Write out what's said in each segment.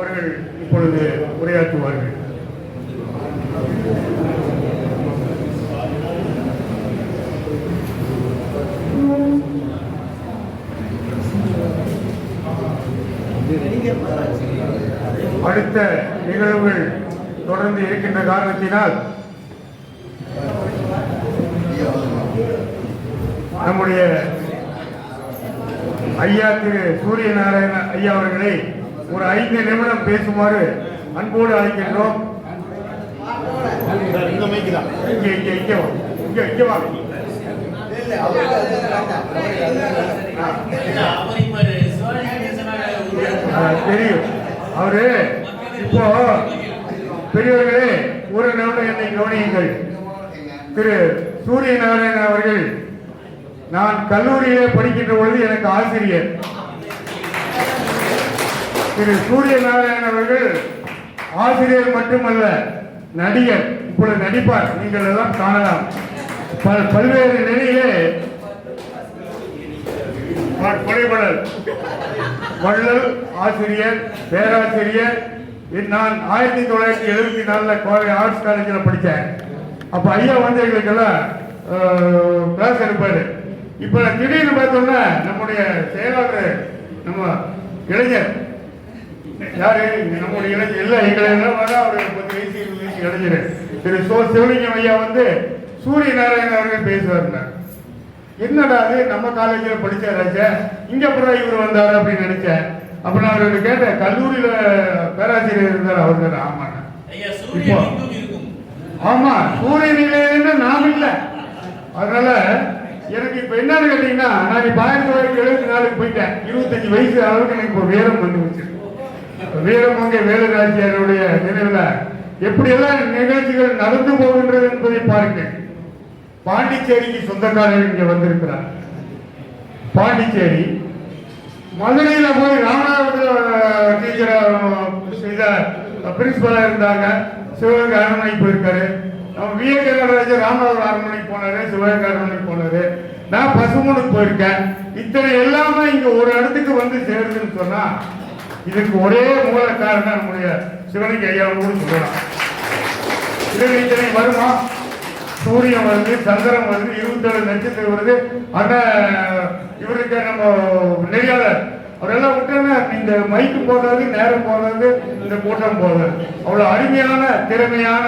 அவர்கள் இப்பொழுது உரையாற்றுவார்கள். அடுத்த நிகழ்வுகள் தொடர்ந்து இருக்கின்ற காரணத்தினால் நம்முடைய ஐயா திரு சூரிய நாராயண ஐயா அவர்களை ஒரு ஐந்து நிமிடம் பேசுமாறு அன்போடு அழைக்கின்றோம். தெரியும். அவரு இப்போ பெரியவர்களே ஒரு நிமிடம் என்னை கவனியுங்கள். திரு. சூரிய நாராயணன் அவர்கள் நான் கல்லூரியிலே படிக்கின்ற பொழுது எனக்கு ஆசிரியர். திரு சூரிய நாராயணன் அவர்கள் ஆசிரியர் மட்டுமல்ல நடிகர் இப்பொழுது நடிப்பார். நீங்கள் எல்லாம் காணலாம். பல பல்வேறு நிலையிலே கொலைபடல் வள்ளல் ஆசிரியர் பேராசிரியர். நான் ஆயிரத்தி தொள்ளாயிரத்தி எழுபத்தி நாலுல கோவை ஆர்ட்ஸ் காலேஜில் படித்தேன். அப்போ ஐயா வந்து எங்களுக்கெல்லாம் கிளாஸ் எடுப்பாரு இப்போ திடீர்னு பார்த்தோம்னா நம்முடைய செயலாளர் நம்ம இளைஞர் யாரு? நம்முடைய இளைஞர். இல்லை எங்களை எல்லாம் வர ஒரு பத்து வயசு இருபது வயசு இளைஞர் திரு சோ சிவலிங்கம் ஐயா வந்து சூரிய நாராயணன் அவர்கள் என்னடா அது? நம்ம காலேஜில் படிச்சாராச்சே இங்க அப்புறம் இவர் வந்தாரு அப்படின்னு நினைச்சேன். அப்ப நான் அவர்கிட்ட கேட்டேன் கல்லூரியில பேராசிரியர் இருந்தார் அவர் தானே. ஆமாண்ணா. இப்போ ஆமா சூரிய நிலையில நாம் இல்ல. அதனால எனக்கு இப்ப என்னன்னு கேட்டீங்கன்னா நான் இப்ப ஆயிரத்தி தொள்ளாயிரத்தி எழுபத்தி நாலுக்கு போயிட்டேன். இருபத்தஞ்சு வயசு அளவுக்கு எனக்கு இப்போ வீரம் வந்து வச்சு வீரமங்கை வேலுராஜியருடைய நினைவில் எப்படியெல்லாம் நிகழ்ச்சிகள் நடந்து போகின்றது என்பதை பாருங்கள் பாண்டிச்சேரிக்கு சொந்தக்காரர் இங்கே வந்திருக்கிறார். பாண்டிச்சேரி. மதுரையில் போய் ராமநாதபுரத்தில் டீச்சர் செய்த பிரின்சிபலாக இருந்தாங்க. சிவகங்கை அரண்மனைக்கு போயிருக்காரு. நம்ம விவேக நடராஜர் ராமநாதபுரம் அரண்மனைக்கு போனாரு சிவகங்கை அரண்மனைக்கு போனாரு. நான் பசுமனுக்கு போயிருக்கேன். இத்தனை எல்லாமே இங்கே ஒரு இடத்துக்கு வந்து சேருதுன்னு சொன்னால் இதுக்கு ஒரே மூல காரணம் நம்முடைய சிவனுக்கு ஐயாவோடு சொல்லலாம். இது இத்தனை வருமா? சூரியன் வருது சந்திரன் வருது இருபத்தேழு நட்சத்திரம் வருது. ஆனால் இவருக்கு நம்ம நெறியாளர். அவரெல்லாம் விட்டோன்னா இந்த மைக்கு போடுறது நேரம் போடுறது இந்த கூட்டம் போடுறது அவ்வளவு அருமையான திறமையான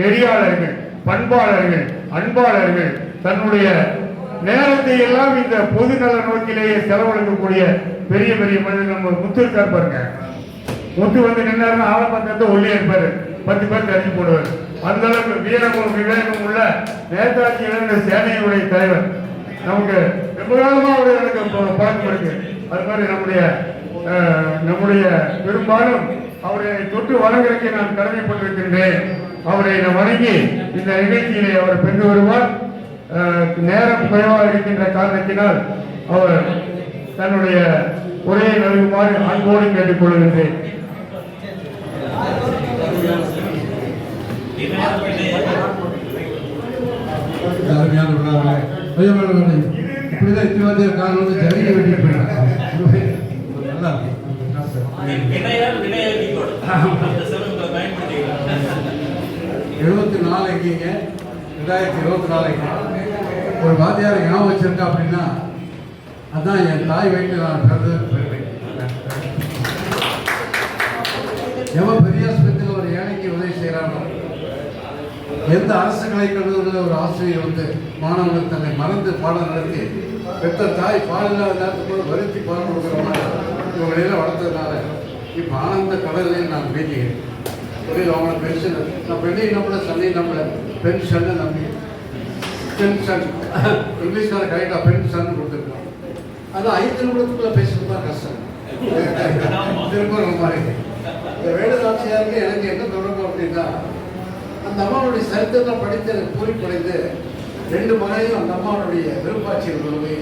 நெறியாளர்கள் பண்பாளர்கள் அன்பாளர்கள். தன்னுடைய நேரத்தை எல்லாம் இந்த பொது நல நோக்கிலேயே செலவழிக்கக்கூடிய பெரிய பெரிய மனிதர் நம்ம முத்து இருக்கார் பாருங்க. முத்து வந்து நின்னாருன்னா ஆளை பக்கத்து ஒல்லியா இருப்பாரு. பத்து பேர் தள்ளி போடுவார். அந்த அளவுக்கு வீரமும் விவேகம் உள்ள நேதாஜி இளைஞர் சேனையுடைய தலைவர். நமக்கு ரொம்ப காலமா அவர் எனக்கு பழக்கம் இருக்கு. அது மாதிரி நம்முடைய நம்முடைய பெரும்பாலும் அவரை தொட்டு வணங்குறதுக்கு நான் கடமைப்பட்டிருக்கின்றேன். அவரை நான் வணங்கி இந்த நிகழ்ச்சியிலே அவர் பெற்று வருவார். நேரம் குறைவாக இருக்கின்ற காரணத்தினால் அவர் தன்னுடைய உரையை நல்குமாறு அன்போடு கேட்டுக்கொள்கின்றேன் இப்படிதான் இத்திவாதிய காலம் வந்து ஜனங்க வெட்டி போயிட்டாங்க நல்லா எழுபத்தி நாலு எங்கீங்க ரெண்டாயிரத்தி இருபத்தி நாலுங்க ஒரு வாத்தியார் ஞாபகம் வச்சிருக்கா அப்படின்னா அதான் என் தாய் வயிற்றில் நான் பிறந்தது. பெருமை எவன் பெரிய ஆஸ்பத்திரியில் ஒரு ஏழைக்கு உதவி செய்கிறானோ எந்த அரசு கலைக்கல்லூரில் ஒரு ஆசிரியர் வந்து மாணவர்கள் தன்னை மறந்து பாடம் நடத்தி பெற்ற தாய் பால் இல்லாத நேரத்துக்கு வருத்தி பால் கொடுக்குற மாதிரி இவங்களையெல்லாம் வளர்த்ததுனால இப்போ ஆனந்த கடலையும் நான் பேசுகிறேன் புரியுது அவங்கள பென்ஷன் நான் பெண்ணையும் நம்மள சன்னை நம்பல. பென்ஷன் நம்பி. பென்ஷன். இங்கிலீஷ்கார கரெக்டாக பென்ஷன் அது ஐந்து நிமிடத்துக்குள்ள பேசுறது தான் கஷ்டம். திரும்ப ரொம்ப. இந்த வேலுநாச்சியாருக்கு எனக்கு என்ன தொடர்பு அப்படின்னா அந்த அம்மாவுடைய சரித்திரத்தை படித்து எனக்கு பூரிப்படைந்து ரெண்டு மகனையும் அந்த அம்மாவுடைய விருப்பாட்சியில் கொண்டு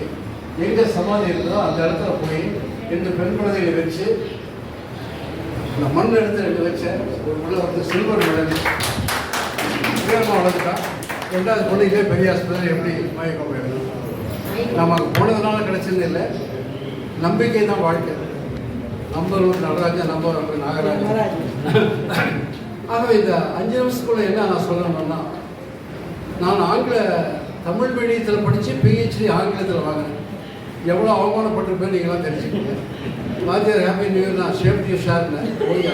எங்க சமாதி இருக்குதோ அந்த இடத்துல போய் ரெண்டு பெண் குழந்தைகளை வச்சு அந்த மண் எடுத்து ரெண்டு வச்சேன். ஒரு உள்ள வந்து சில்வர் மெடல் வீரமா வளர்த்துட்டான் ரெண்டாவது பொண்ணு இதே பெரிய ஆஸ்பத்திரி எப்படி மயக்கம் போயிடணும் நம்ம அங்கே போனதுனால கிடைச்சது இல்லை. நம்பிக்கை தான் வாழ்க்கை. Number one Natarajan number Nagarajan. ஆகவே இந்த அஞ்சு நிமிஷத்துக்குள்ள என்ன நான் சொல்லணும்னா நான் ஆங்கில தமிழ் மீடியத்தில் படித்து பிஹெச்டி ஆங்கிலத்தில் வாங்கினேன் எவ்வளோ அவமானப்பட்டிருப்பேன் நீங்களாம் தெரிஞ்சுக்கோங்க. வாத்தியார் ஹாப்பி நியூ இயர் நான் சேஃப்டி ஷேர்னு போய்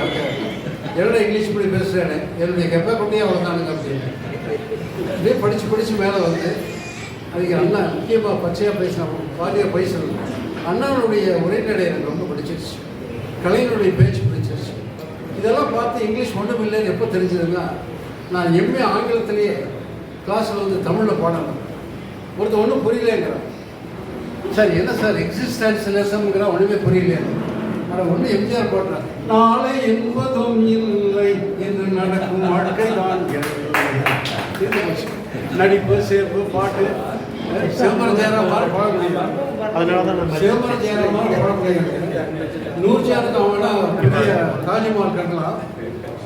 என்னோட இங்கிலீஷ் இப்படி பேசுகிறேன் என்னுடைய கெப்பாக்குட்டியே அவ்வளோதானுங்க அப்படின்னு. அப்படியே படித்து படித்து மேலே வந்து அதுக்கு அண்ணா முக்கியமாக பச்சையாக பேசின பாதியாக பேசணும் அண்ணாவுடைய உரைநடை எனக்கு ரொம்ப பிடிச்சிருச்சு. கலைஞருடைய பேச்சு பிடிச்சிருச்சு. இதெல்லாம் பார்த்து இங்கிலீஷ் ஒன்றும் இல்லைன்னு எப்போ தெரிஞ்சதுன்னா நான் எம்ஏ ஆங்கிலத்திலேயே கிளாஸில் வந்து தமிழில் பாடணும். ஒருத்தர் ஒன்றும் புரியலேங்கிறான். சார் என்ன சார் எக்ஸிஸ்டன்ஸ்லெஸ்ங்கிற ஒன்றுமே புரியல ஆனால் ஒன்றும் எம்ஜிஆர் போடுறார். நாளை என்பதும் இல்லை என்று நடக்கும் வாழ்க்கை தான் நடிப்பு சேர்ப்பு பாட்டு சிதம்பரம் ஜெயராம் மாதிரி பாட முடியும் சிதம்பரம் ஜெயராம் மாதிரி பாட முடியாது நூற்றாண்டுக்கு அவங்கள பெரிய தாஜ்மஹால் கட்டலாம்.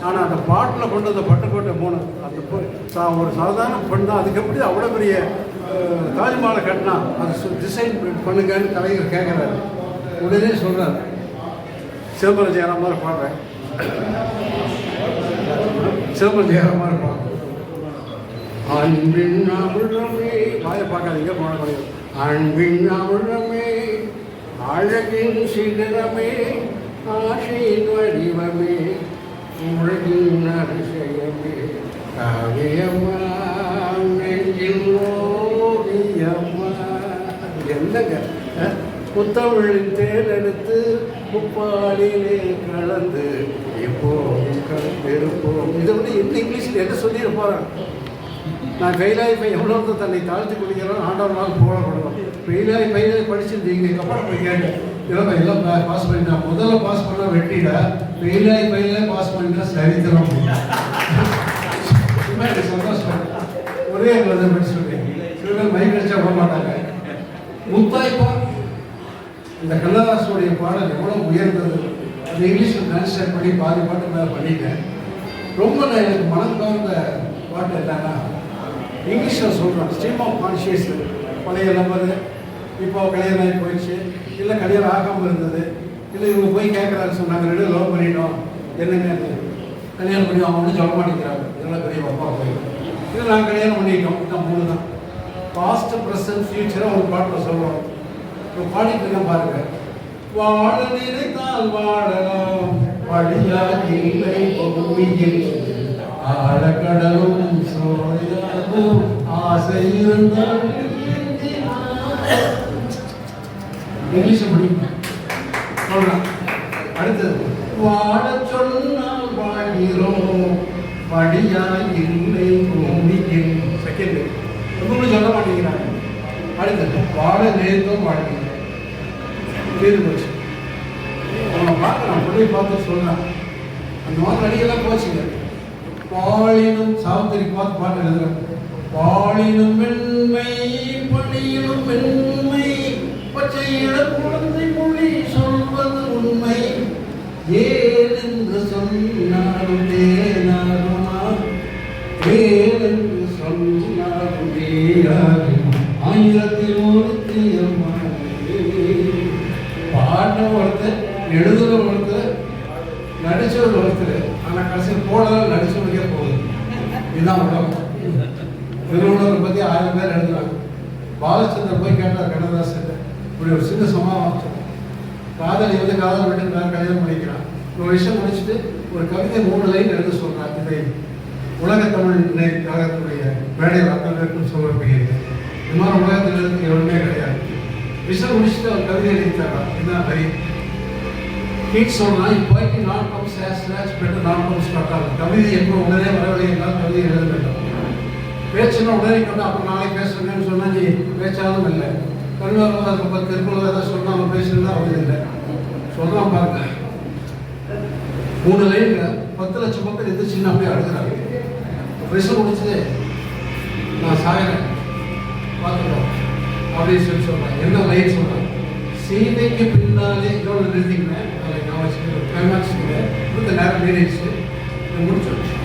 ஆனால் அந்த பாட்டில் கொண்டு வந்த பட்டுக்கோட்டை மூணு. அந்த தான் ஒரு சாதாரண பெண் தான் அதுக்கு எப்படி அவ்வளோ பெரிய தாஜ்மஹாலை கட்டினா அது டிசைன் பண்ணுங்கன்னு கலைஞர் கேட்குறாரு உடனே சொல்கிறார் சிதம்பரம் ஜெயராம் மாதிரி பாடுறேன். சிதம்பரம் ஜெயராம் மாதிரி பாடுறேன். அன்பின் அமிர்தமே வாய பார்க்காதீங்க போன குறையும் அன்பின் அமிர்தமே அழகின் சிகரமே ஆசையின் வடிவமே உலகின் அதிசயமே. காவியம்மா நெஞ்சில் ஓவியம்மா என்னங்க? புத்தமிழின் தேர்ந்தெடுத்து முப்பாலிலே கலந்து எப்போதும் கலந்திருப்போம். இதை வந்து எந்த இங்கிலீஷில் என்ன சொல்லிட நான் கைலாய் பை எவ்வளோ தன்னை தாழ்த்தி குடிக்கிறோம் ஆண்டவனால் போடப்படுவோம் ஃபெயிலாகி ஃபெயிலாகி படிச்சிருந்தீங்க அப்புறம் போய் கேட்டேன். இல்லை எல்லாம் பாஸ் பண்ணிட்டேன் முதல்ல பாஸ் பண்ண வெட்டிட ஃபெயிலாகி ஃபெயிலாகி பாஸ் பண்ணிட்டா சரித்திரம். சும்மா எனக்கு சந்தோஷம். ஒரே வந்து படிச்சு சில பேர் மைக் அடிச்சா போக மாட்டாங்க. முத்தாய்ப்பா இந்த கண்ணதாசனுடைய பாடல் எவ்வளோ உயர்ந்தது. அது இங்கிலீஷில் டிரான்ஸ்லேட் பண்ணி பாதி பாட்டு மேலே பண்ணிட்டேன். ரொம்ப நான் எனக்கு மனம் கவர்ந்த பாட்டு என்னன்னா இங்கிலீஷில் சொல்கிறோம் ஸ்ட்ரீம் ஆஃப் கான்ஷியஸ் பழைய நம்பர் இப்போ கல்யாணம் ஆகி போயிடுச்சு. இல்லை கல்யாணம் ஆகாமல் இருந்தது. இல்லை இவங்க போய் கேட்குறாரு சொன்னாங்க ரெண்டு லவ் பண்ணிட்டோம். என்னங்க கல்யாணம் பண்ணி அவங்க வந்து சொல்ல மாட்டேங்கிறாங்க இதெல்லாம் பெரிய அப்பா போய் இல்லை நாங்கள் கல்யாணம் பண்ணிட்டோம். இதான் மூணு தான். பாஸ்ட் ப்ரெசன்ட் ஃபியூச்சரை ஒரு பாட்டில் சொல்கிறோம் இப்போ பாடிட்டு இருக்கேன் பாருங்க. வாழ நினைத்தால் வாழலாம். வழியாக இல்லை. பூமியில் ஆழக்கடலும் சோழையாகும் ஆசை இருந்தால் இங்கிலீஷ் முடியும்? சொல்றேன் அடுத்தது வாழச் சொன்னால் வாழ்கிறோம். வழியா இல்லை பூமியில். செகண்ட் இன்னொன்று சொல்ல மாட்டேங்கிறாங்க அடுத்தது வாழ நேர்த்தோம் வாழ்கிறோம். தீர்ந்து போச்சு. அவனை பார்க்குறான் பிள்ளைய பார்த்து சொல்றான் அந்த மாதிரி நடிகெல்லாம் போச்சுங்க. பாலினும் சாவித்திரி பார்த்து பாட்டு எழுதுறேன் பாலினும் மென்மை பணியிலும் மென்மை பச்சையிட குழந்தை மொழி சொல்வது உண்மை. ஏன் சொன்னாலும் தேனாகுமா? ஏன் சொன்னாலும் தேனாகுமா? ஆயிரத்தி நூறுத்தி தீயம்மா பாட்ட ஒருத்தர் எழுதுகிற ஒருத்தர் நடிச்சவர் ஒருத்தர். ஆனால் கடைசியில் போனதால் நடிச்சவனுக்கே போகுது. இதுதான் உலகம். திருவள்ளுவர் பற்றி ஆயிரம் பேர் எழுதுறாங்க. பாலச்சந்தர் போய் கேட்டார் கண்ணதாசன் இப்படி ஒரு சின்ன சமாவாசம் காதலி வந்து காதல் விட்டு நான் கல்யாணம் பண்ணிக்கிறான். ஒரு விஷயம் முடிச்சுட்டு ஒரு கவிதை மூணு லைன் எழுத சொல்கிறார் இதை உலக தமிழ் நிலை கழகத்துடைய மேடையில் அத்தனை பேருக்கும் இந்த மாதிரி உலகத்தில் இருக்கு எவ்வளவுமே கிடையாது. விஷயம் முடிச்சுட்டு அவர் கவிதை எழுதித்தாரா என்ன வரி கீட் சொன்னால் இப்போ நான் கம்ஸ் ஆஸ் ஸ்லாஷ் பெட்டர் நான் கம்ஸ் கட்டாது கவிதை எப்போ உடனே வரவில்லை என்றால் கவிதை எழுத வேண்டும். பேச்சுன்னா உடனே கொண்டு அப்புறம் நாளைக்கு பேசுறேன்னு சொன்னால் நீ பேச்சாலும் இல்லை. கருணாவில் அதுக்கு திருக்குறள் ஏதாவது சொன்னால் அவன் பேசுனா அவங்க இல்லை. சொல்றான் பாருங்க. மூணு லைன் பத்து லட்சம் பக்கம் எதிர்ச்சுன்னு அப்படியே அழுகிறாங்க. விஷயம் முடிச்சுட்டு நான் சாகிறேன். பார்த்துக்கிறோம் அப்படின்னு சொல்லி சொல்கிறேன் என்ன லைன் சொல்கிறேன் சீதைக்கு பின்னாலே இதோட நிறுத்திக்கிறேன் அதை நான் வச்சுக்கிறேன் கிளைமாக்ஸுக்கிறேன் இந்த நேரம் மீறிடுச்சு இதை முடிச்சு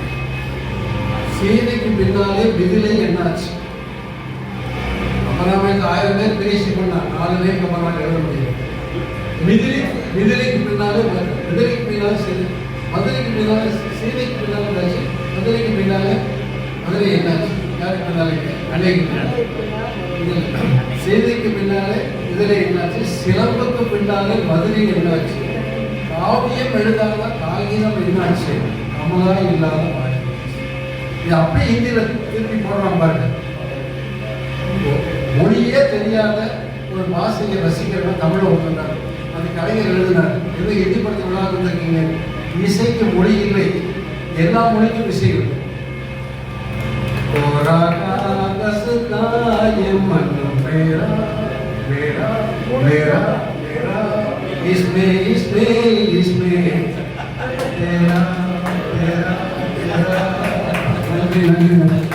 செய்திக்கு பின்னாலே மிதிலை என்னாச்சு? கமராமேக்கு ஆயிரம் பேர் பேசி பண்ணா நாலு பேர் கமராமேக்கு எழுத முடியும் மிதிலை மிதிலைக்கு பின்னாலே பின்னால சீதைக்கு பின்னாலே என்னாச்சு மதுரைக்கு பின்னாலே மதுரை என்னாச்சு? யாருக்கு பின்னாலே? அன்னைக்கு பின்னால. சீதைக்கு பின்னாலே இதில் என்னாச்சு? சிலம்புக்கு பின்னாலே மதுரை என்னாச்சு? காவியம் எழுதாத காகிதம் என்னாச்சு? கமலா இல்லாத வாழ்க்கை. இது அப்படியே ஹிந்தியில திருப்பி போடுறான் பாருங்க மொழியே தெரியாத ஒரு வாசியை ரசிக்கிறவன் தமிழ் ஒன்றுனார் அது கலைஞர் எழுதினார் எது ஹிந்தி படத்தில் விழா இருந்திருக்கீங்க இசைக்கு மொழி இல்லை எல்லா மொழிக்கும் இசை இருக்கு कोरा कागज का ये मन मेरा मेरा मेरा मेरा इसमें इसमें इसमें நன்றி